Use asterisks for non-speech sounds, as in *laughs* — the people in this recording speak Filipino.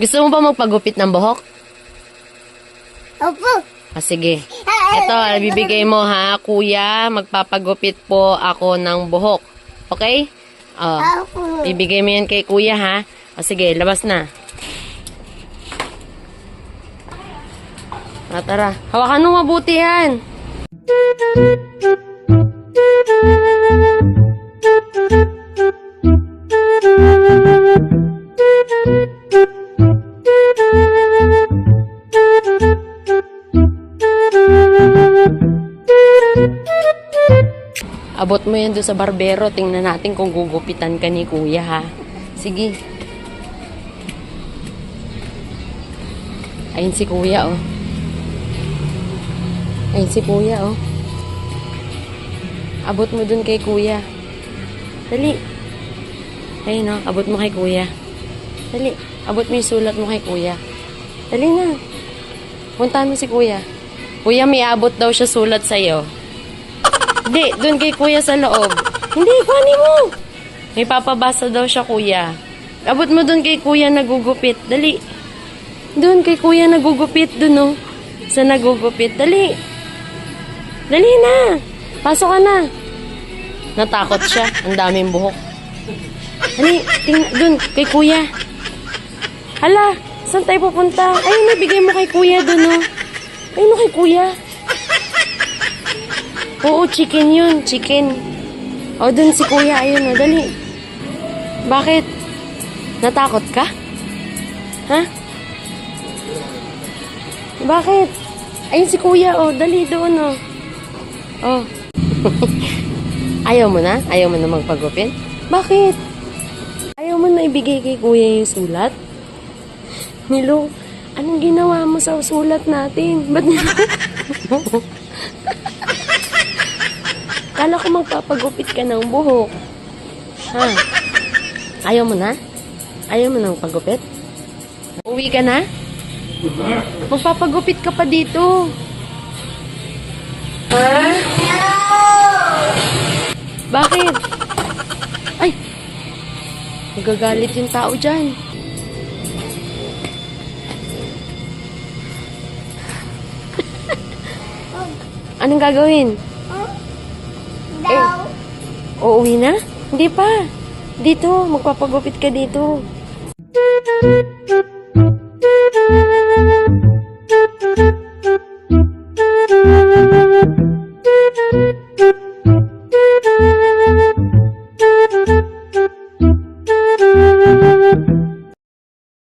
Gusto mo ba magpagupit ng buhok? Opo. Ah, sige. *laughs* Ito, bibigay mo ha, kuya. Magpapagupit po ako ng buhok. Okay? Oh. Opo. Ibigay mo yan kay kuya ha. O sige, labas na. Ah, tara. Hawakan mo mabuti yan. Abot mo yan doon sa barbero. Tingnan natin kung gugupitan ka ni kuya ha. Sige. Ayun si kuya oh. Ayun si kuya oh. Abot mo dun kay kuya. Dali. Ayun oh, abot mo kay kuya. Dali. Abot mo yung sulat mo kay kuya. Dali na. Puntahan mo si kuya. Kuya, may abot daw siya sulat sa'yo. Hindi, dun kay kuya sa loob. Hindi, kuhanin mo. May papabasa daw siya, kuya. Abot mo dun kay kuya nagugupit. Dali. Dun kay kuya nagugupit. Dun, oh. Sa nagugupit. Dali. Dali na. Pasok ka na. Natakot siya. Ang daming buhok. Dali, tingnan. Dun, kay kuya. Hala, saan tayo pupunta? Ayun, nabigay mo kay kuya dun, oh. Ayun, oh, kay kuya. Oo, chicken yun. Chicken. O, dun si kuya. Ayun, o. Dali. Bakit? Natakot ka? Ha? Bakit? Ayun si kuya, o. Dali doon, o. O. *laughs* Ayaw mo na? Ayaw mo na magpagupit? Bakit? Ayaw mo na ibigay kay kuya yung sulat? Nilo, anong ginawa mo sa sulat natin? Ba't *laughs* Kala ko magpapagupit ka ng buhok. Ha? Ayaw mo na? Ayaw mo na magpagupit? Uwi ka na? Magpapagupit ka pa dito. Ha? Bakit? Ay! Magagalit yung tao dyan. *laughs* Anong gagawin? Uuwi na? Hindi pa. Dito, magpapagupit ka dito.